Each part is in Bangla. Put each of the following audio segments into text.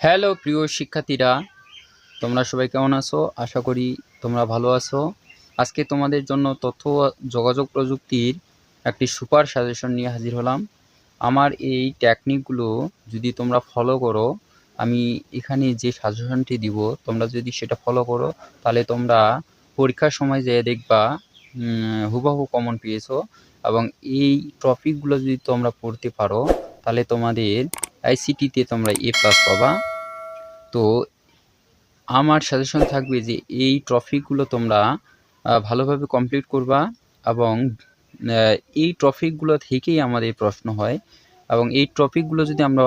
হ্যালো, প্রিয় শিক্ষার্থীরা। তোমরা সবাই কেমন আছো? আশা করি তোমরা ভালো আছো। আজকে তোমাদের জন্য তথ্য যোগাযোগ প্রযুক্তির একটি সুপার সাজেশন নিয়ে হাজির হলাম। আমার এই টেকনিকগুলো যদি তোমরা ফলো করো, আমি এখানে যে সাজেশনটি দিব, তোমরা যদি সেটা ফলো করো, তাহলে তোমরা পরীক্ষার সময় যেয়ে দেখবা হুবহু কমন পেয়েছ। এবং এই টপিকগুলো যদি তোমরা পড়তে পারো, তাহলে তোমাদের আইসিটিতে তোমরা এ প্লাস পাবা। তো আমার সাজেশন থাকবে যে এই ট্রফিকগুলো তোমরা ভালোভাবে কমপ্লিট করবা এবং এই টপিকগুলো থেকেই আমাদের প্রশ্ন হয় এবং এই টপিকগুলো যদি আমরা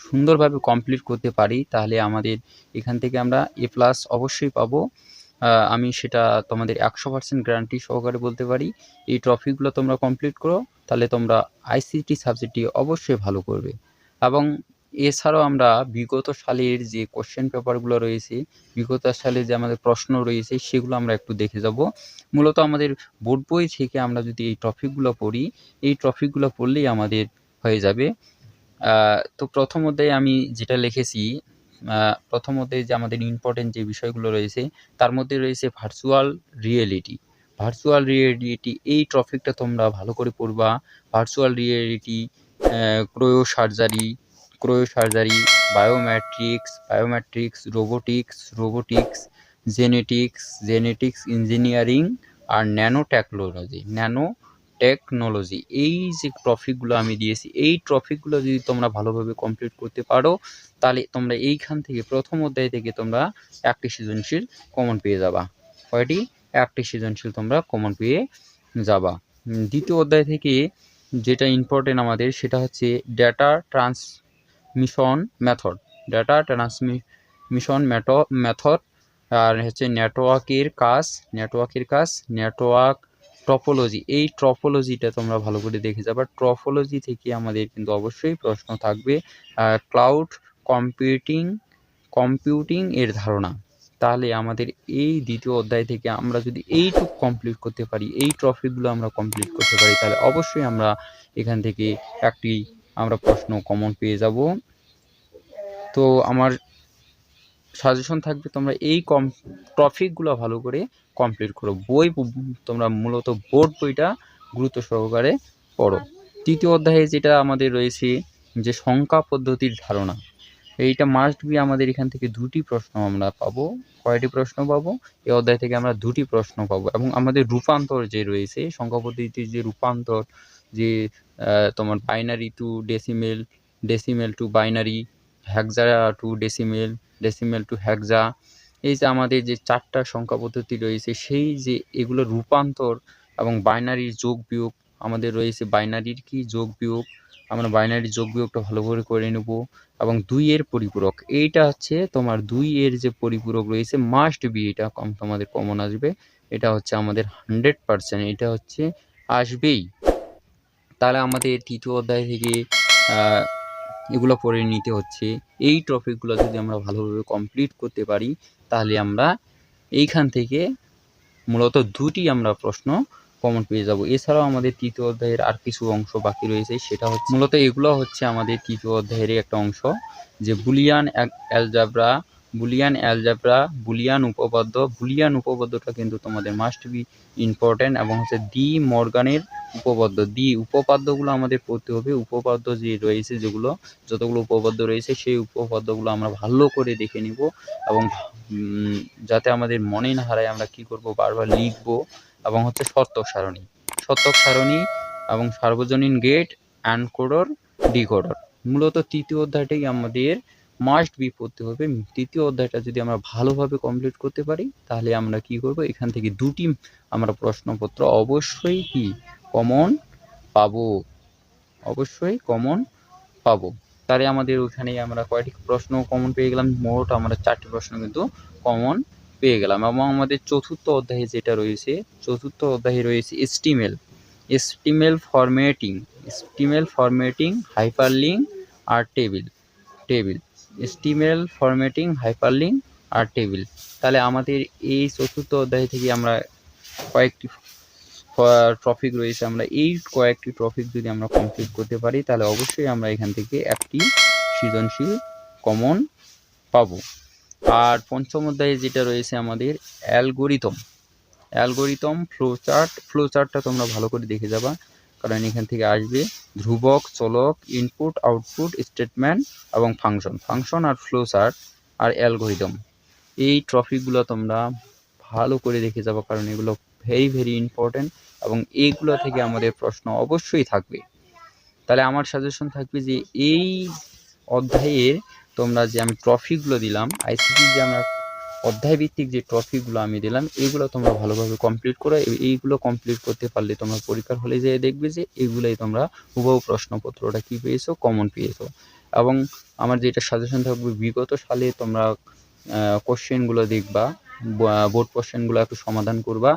সুন্দরভাবে কমপ্লিট করতে পারি, তাহলে আমাদের এখান থেকে আমরা এ প্লাস অবশ্যই পাবো। আমি সেটা তোমাদের একশো পার্সেন্ট গ্যারান্টি সহকারে বলতে পারি। এই টপিকগুলো তোমরা কমপ্লিট করো, তাহলে তোমরা আইসিটি সাবজেক্টটি অবশ্যই ভালো করবে। এবং এছাড়াও আমরা বিগত সালের যে কোশ্চেন পেপারগুলো রয়েছে, বিগত সালে যে আমাদের প্রশ্ন রয়েছে, সেগুলো আমরা একটু দেখে যাব। মূলত আমাদের বোর্ড বই থেকে আমরা যদি এই টপিকগুলো পড়ি, এই টপিকগুলো পড়লেই আমাদের হয়ে যাবে। তো প্রথম অধ্যায়ে আমি যেটা লিখেছি প্রথম অধ্যায়ে যে আমাদের ইম্পর্টেন্ট যে বিষয়গুলো রয়েছে, তার মধ্যে রয়েছে ভার্চুয়াল রিয়েলিটি ভার্চুয়াল রিয়েলিটি এই টপিকটা তোমরা ভালো করে পড়বা। Virtual reality cryo surgery cryo surgery biometrics biometrics robotics robotics, genetics genetics engineering আর ন্যানো টেকনোলজি ন্যানো টেকনোলজি এই যে টপিকগুলো আমি দিয়েছি, এই টপিকগুলো যদি তোমরা ভালোভাবে কমপ্লিট করতে পারো, তাহলে তোমরা এইখান থেকে, প্রথম অধ্যায় থেকে তোমরা একটি সৃজনশীল কমন পেয়ে যাবা। কয়টি? একটি সৃজনশীল তোমরা কমন পেয়ে যাবা। দ্বিতীয় অধ্যায় থেকে যেটা ইম্পর্টেন্ট আমাদের, সেটা হচ্ছে data transmission method data transmission method আর হচ্ছে নেটওয়ার্কের কাজ নেটওয়ার্কের কাজ নেটওয়ার্ক ট্রপোলজি এই ট্রপোলজিটা তোমরা ভালো করে দেখে যাবা। ট্রপোলজি থেকে আমাদের কিন্তু অবশ্যই প্রশ্ন থাকবে ক্লাউড কম্পিউটিং কম্পিউটিং এর ধারণা। তাহলে আমাদের এই দ্বিতীয় অধ্যায় থেকে আমরা যদি এইটুক কমপ্লিট করতে পারি, এই ট্রফিকগুলো আমরা কমপ্লিট করতে পারি, তাহলে অবশ্যই আমরা এখান থেকে একটি আমরা প্রশ্ন কমন পেয়ে যাব। তো আমার সাজেশন থাকবে তোমরা এই কম টপিকগুলো ভালো করে কমপ্লিট করো। বই তোমরা মূলত বোর্ড বইটা গুরুত্ব সহকারে পড়ো। তৃতীয় অধ্যায়ে যেটা আমাদের রয়েছে যে সংখ্যা পদ্ধতির ধারণা। এইটা মাস্ট বি আমাদের এখান থেকে দুটি প্রশ্ন আমরা পাবো। কয়টি প্রশ্ন পাবো? এই অধ্যায় থেকে আমরা দুটি প্রশ্ন পাবো এবং আমাদের রূপান্তর যে রয়েছে সংখ্যা পদ্ধতির যে রূপান্তর, যে তোমার binary to decimal decimal to binary hexa to decimal decimal to hexa এই যে আমাদের যে চারটা সংখ্যা পদ্ধতি রয়েছে, সেই যে এগুলো রূপান্তর এবং বাইনারির যোগ বিয়োগ আমাদের রয়েছে বাইনারির কি যোগ বিয়োগ? আমরা বাইনারি যোগ বিয়োগটা ভালো করে করে নেব এবং দুই এর পরিপূরক, এইটা হচ্ছে তোমার দুই এর যে পরিপূরক রয়েছে মাস্ট বি এটা কম তোমাদের কমন আসবে, এটা হচ্ছে আমাদের হান্ড্রেড পার্সেন্ট এটা হচ্ছে আসবেই। তাহলে আমাদের তৃতীয় অধ্যায় থেকে এগুলো পড়ে নিতে হচ্ছে। এই টপিকগুলো যদি আমরা ভালোভাবে কমপ্লিট করতে পারি, তাহলে আমরা এইখান থেকে মূলত দুটি আমরা প্রশ্ন কমন পেয়ে যাব। এছাড়াও আমাদের তৃতীয় অধ্যায়ের আর কিছু অংশ বাকি রয়েছে। সেটা হচ্ছে মূলত এগুলো হচ্ছে আমাদের তৃতীয় অধ্যায়ের একটা অংশ, যে Boolean algebra Boolean algebra Boolean উপপাদ্য। বুলিয়ান উপপাদ্যটা কিন্তু তোমাদের মাস্ট বি ইম্পর্ট্যান্ট এবং হচ্ছে দি মর্গানের উপপাদ্য। দি উপপাদ্যগুলো আমাদের পড়তে হবে। উপপাদ্য যে রয়েছে, যেগুলো যতগুলো উপপাদ্য রয়েছে, সেই উপপাদ্যগুলো আমরা ভালো করে দেখে নিব এবং যাতে আমাদের মনে না হারায় আমরা কি করব, বারবার লিখব। এবং হচ্ছে শর্তক সারণী। শর্তক সারণী এবং সার্বজনীন গেট অ্যানকোডর ডিকোডর মূলত তৃতীয় অধ্যায়টাই আমাদের মাস্ট বি পড়তে হবে। তৃতীয় অধ্যায়টা যদি আমরা ভালোভাবে কমপ্লিট করতে পারি, তাহলে আমরা কি করব? এখান থেকে দুটি আমরা প্রশ্নপত্র অবশ্যই কি? কমন পাবো। অবশ্যই কমন পাবো। তাহলে আমাদের ওইখানে আমরা কয়টি প্রশ্ন কমন পেয়ে গেলাম? মোট আমরা চারটি প্রশ্ন কিন্তু কমন পেয়ে গেলাম এবং আমাদের চতুর্থ অধ্যায়ে যেটা রয়েছে, চতুর্থ অধ্যায়ে রয়েছে HTML HTML formatting HTML formatting hyperlink আর table table HTML formatting hyperlink আর টেবিল তাহলে আমাদের এই চতুর্থ অধ্যায় থেকে আমরা কয়েকটি টপিক রয়েছে, আমরা এই কয়েকটি টপিক যদি আমরা কমপ্লিট করতে পারি, তাহলে অবশ্যই আমরা এখান থেকে একটি সৃজনশীল কমন পাবো। আর পঞ্চম অধ্যায়ে যেটা রয়েছে আমাদের, algorithm. Algorithm flow chart flow চার্টটা তোমরা ভালো করে দেখে যাবা, কারণ এখান থেকে আসবে ধ্রুবক, চলক, ইনপুট, আউটপুট, স্টেটমেন্ট এবং ফাংশন। ফাংশন আর ফ্লো চার্ট আর অ্যালগোরিদম, এই ট্রফিকগুলো তোমরা ভালো করে দেখে যাব, কারণ এগুলো ভেরি ভেরি ইম্পর্ট্যান্ট এবং এইগুলো থেকে আমাদের প্রশ্ন অবশ্যই থাকবে। তাহলে আমার সাজেশন থাকবে যে এই অধ্যায়ের তোমরা যে আমি ট্রফিগুলো দিলাম আইসিটি যে আমরা অধ্যায় ভিত্তিক যে ট্রফিগুলো আমি দিলাম এইগুলো তোমরা ভালোভাবে কমপ্লিট করো এইগুলো কমপ্লিট করতে পারলে তোমরা পরীক্ষার হলে যেয়ে দেখবে যে এইগুলোই তোমরা হুবহু প্রশ্নপত্রটা কি পেয়েছ কমন পেয়েছ। এবং আমার যেটা সাজেশন থাকবে, বিগত সালে তোমরা কোশ্চেনগুলো দেখবা বোর্ড কোশ্চেনগুলো একটু সমাধান করবা।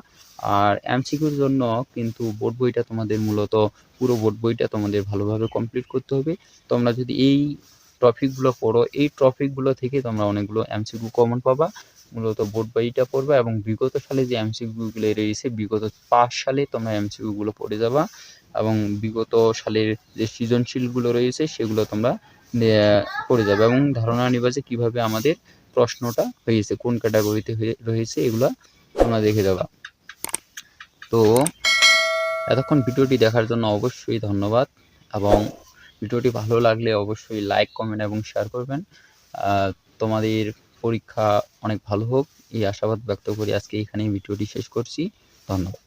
আর এমসিকিউর জন্য কিন্তু বোর্ড বইটা তোমাদের মূলত, পুরো বোর্ড বইটা তোমাদের ভালোভাবে কমপ্লিট করতে হবে। তোমরা যদি এই টপিকগুলো পড়ো। এই টপিকগুলো থেকে তোমরা অনেকগুলো এমসিকিউ কমন পাবা। মূলত বোর্ড বইটা পড়বা এবং বিগত সালে যে এমসিকিউগুলো রয়েছে বিগত পাঁচ সালে তোমরা এমসিকিউগুলো পড়ে যাবা এবং বিগত সালের যে সৃজনশীলগুলো রয়েছে, সেগুলো তোমরা পড়ে যাবে এবং ধারণা নিবা যে কীভাবে আমাদের প্রশ্নটা হয়েছে, কোন ক্যাটাগরিতে রয়েছে, এগুলো তোমরা দেখে যাবা। তো, এতক্ষণ ভিডিওটি দেখার জন্য অবশ্যই ধন্যবাদ এবং ভিডিওটি ভালো লাগলে অবশ্যই লাইক কমেন্ট এবং শেয়ার করবেন। তোমাদের পরীক্ষা অনেক ভালো হোক। এই আশাবাদ ব্যক্ত করি আজকে এখানেই ভিডিওটি শেষ করছি। ধন্যবাদ।